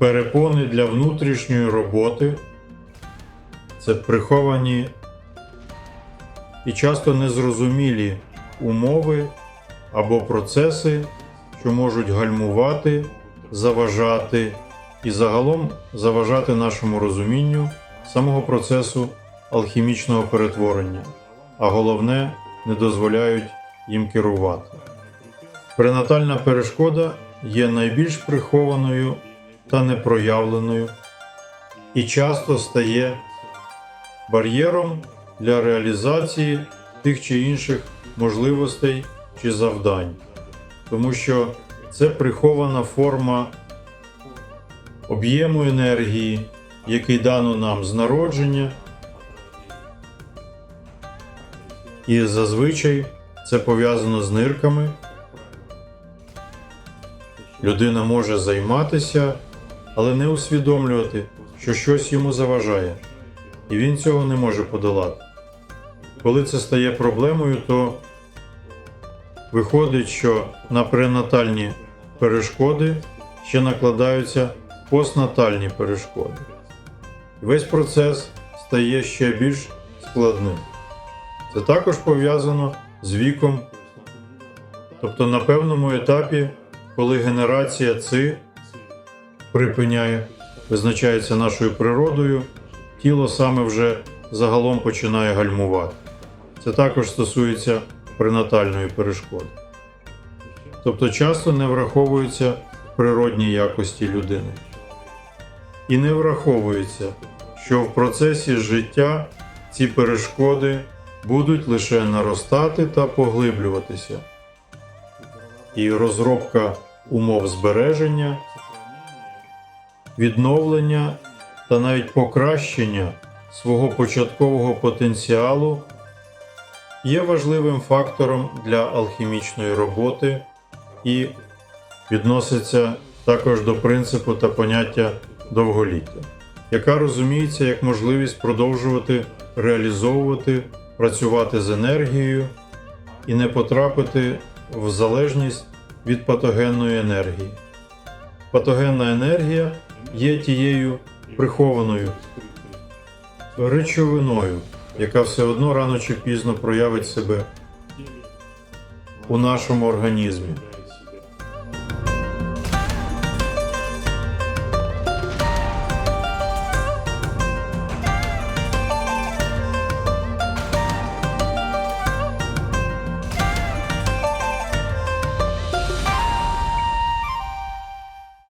перепони для внутрішньої роботи. Це приховані і часто незрозумілі умови або процеси, що можуть гальмувати, заважати і загалом заважати нашому розумінню самого процесу алхімічного перетворення, а головне не дозволяють їм керувати. Пренатальна перешкода є найбільш прихованою та непроявленою і часто стає бар'єром для реалізації тих чи інших можливостей чи завдань, тому що це прихована форма об'єму енергії, який дано нам з народження, і зазвичай це пов'язано з нирками. Людина може займатися, але не усвідомлювати, що щось йому заважає, і він цього не може подолати. Коли це стає проблемою, то виходить, що на пренатальні перешкоди ще накладаються постнатальні перешкоди. Весь процес стає ще більш складним. Це також пов'язано з віком, тобто на певному етапі, коли генерація ЦИ припиняє, визначається нашою природою, тіло саме вже загалом починає гальмувати. Це також стосується пренатальної перешкоди. Тобто часто не враховуються природні якості людини. І не враховується, що в процесі життя ці перешкоди будуть лише наростати та поглиблюватися. І розробка умов збереження, відновлення та навіть покращення свого початкового потенціалу є важливим фактором для алхімічної роботи і відноситься також до принципу та поняття довголіття, яка розуміється як можливість продовжувати реалізовувати, працювати з енергією і не потрапити в залежність від патогенної енергії. Патогенна енергія є тією прихованою речовиною, яка все одно рано чи пізно проявить себе у нашому організмі.